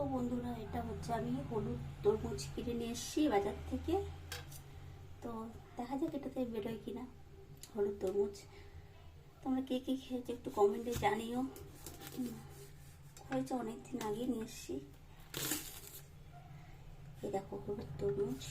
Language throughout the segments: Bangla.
তো বন্ধুরা, এটা হচ্ছে আমি হলুদ তরমুজ কিনে নিয়ে এসেছি বাজার থেকে। তো দেখা যাক এটাতে বেরোয় কিনা হলুদ তরমুজ। তোমরা কে কে খেয়েছো একটু কমেন্টে জানিও। হয়েছে অনেক দিন আগে নিয়ে এসছি। এই দেখো হলুদ তরমুজ।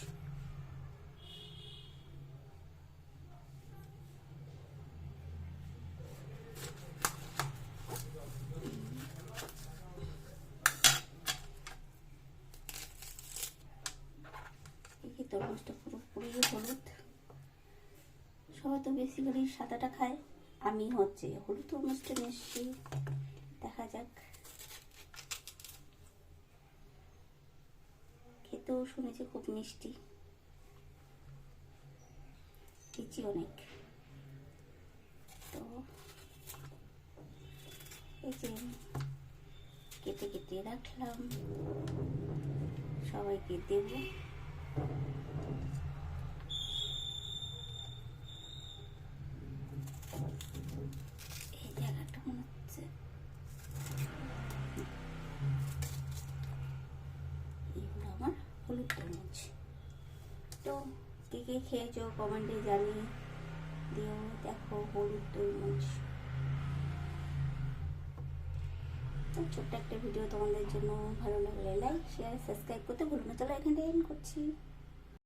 তরমুজটা পুরোপুরি হলুদ। সবাই তো বেসিক্যালি সাদাটা খায়, আমি হচ্ছে হলুদ তরমুজটা এসেছি। দেখা যাক। খেতেও শুনেছি খুব মিষ্টি। লিচি অনেক। তো এই যে কেটে কেটে রাখলাম। সবাইকে দেবো। আমার হলুদ তরমুজ। তো কে কে খেয়েছো কমেন্টে জানিয়ে তো ছোট্ট একটা ভিডিও তোমাদের জন্য ভালো লাগলে লাইক শেয়ার সাবস্ক্রাইব করতে ভুলো না। চলো এখানে করছি।